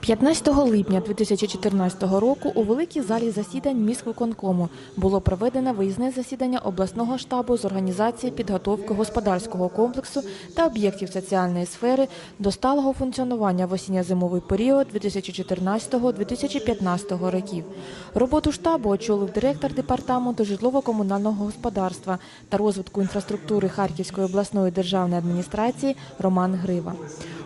15 липня 2014 року у великій залі засідань міськвиконкому було проведено виїзне засідання обласного штабу з організації підготовки господарського комплексу та об'єктів соціальної сфери до сталого функціонування в осінньо-зимовий період 2014-2015 років. Роботу штабу очолив директор департаменту житлово-комунального господарства та розвитку інфраструктури Харківської обласної державної адміністрації Роман Грива.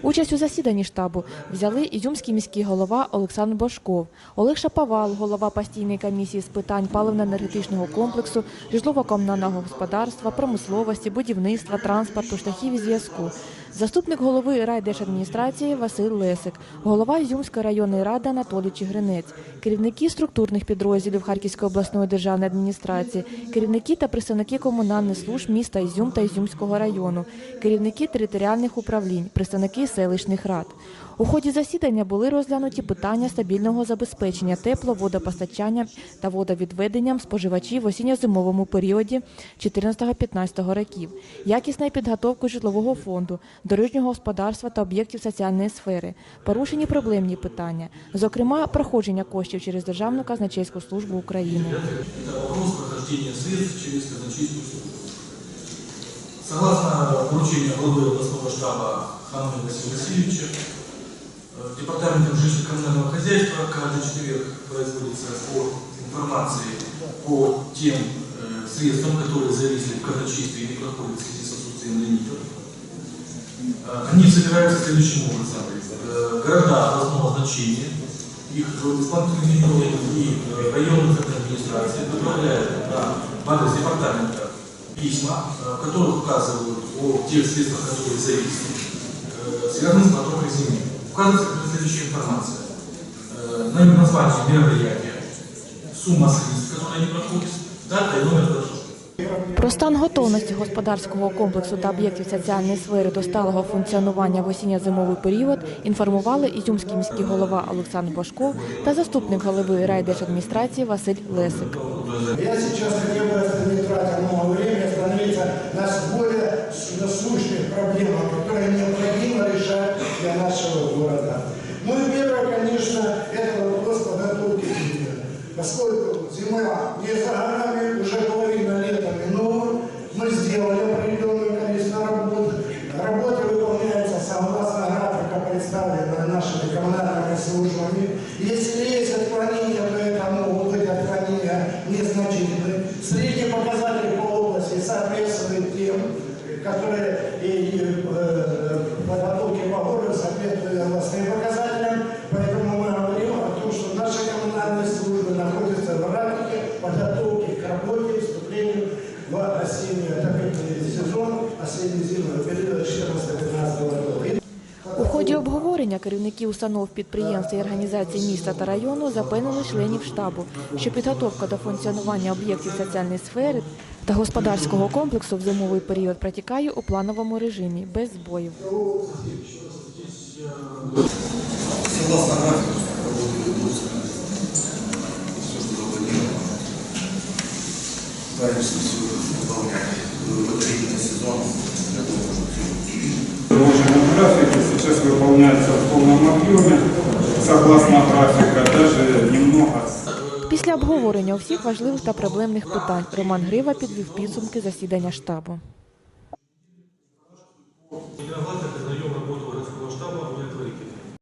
Участь у засіданні штабу взяли Ізюмський міський голова Олександр Башков, Олег Шаповал, голова постійної комісії з питань паливно-енергетичного комплексу, житлово-комунального господарства, промисловості, будівництва, транспорту, шляхів і зв'язку. Заступник голови райдержадміністрації Василь Лесик, голова Ізюмської районної ради Анатолій Чигринець, керівники структурних підрозділів Харківської обласної державної адміністрації, керівники та представники комунальних служб міста Ізюм та Ізюмського району, керівники територіальних управлінь, представники селищних рад. У ході засідання були розглянуті питання стабільного забезпечення тепло, водопостачання та водовідведенням споживачів в осінньо-зимовому періоді 14-15 років, якісної підготовки житлового фонду, дорожнього господарства та об'єктів соціальної сфери, порушені проблемні питання, зокрема проходження коштів через Державну казначейську службу України. Это вопрос прохождения средств через казначейскую службу. Согласно поручению главы областного штаба Ханны Василия Васильевича, э, Департаментом жилищно-коммунального хозяйства каждый четверг производится сбор информации по тем э, средствам, которые зависли в казначействе и не проходят в связи с отсутствием лимитов. Э, Они собираются следующим образом. Э, Города областного значения, их исполнительные директоры и э, районных администраций направляют на адрес департамента письма, в которых указывают о тех средствах, которые зависят, связанных с потоком земли. Указывается следующая информация. На- Название мероприятия, сумма средств, которые они проходят, дата и номер. Про стан готовності господарського комплексу та об'єктів соціальної сфери до сталого функціонування в осінньо-зимовий період інформували Ізюмський міський голова Олександр Башков та заступник голови райдержадміністрації Василь Лесик. Я сейчас хотел бы, нашими коммунальными службами. Если есть отклонения, то это могут быть отклонения незначительные. Средние показатели по области соответствуют тем, которые и, э, подготовки по городу соответствуют областным показателям. Поэтому мы говорим о том, что наши коммунальные службы находятся в графике подготовки к работе, вступлению в осенний отопительный сезон, осенне-зимовый период 14-15 года. У ході обговорення керівники установ підприємств і організацій міста та району запевнили членів штабу, що підготовка до функціонування об'єктів соціальної сфери та господарського комплексу в зимовий період протікає у плановому режимі без збоїв. Согласно графику, работы ведутся. Все, что запланировано. Стараемся все выполнять. В отопительный сезон, я думаю, что все Положенном графике сейчас выполняется в полном объеме. Согласно графика, даже немного Після обговорення усіх важливих та проблемних питань Роман Грива підвів підсумки засідання штабу. Игровая это район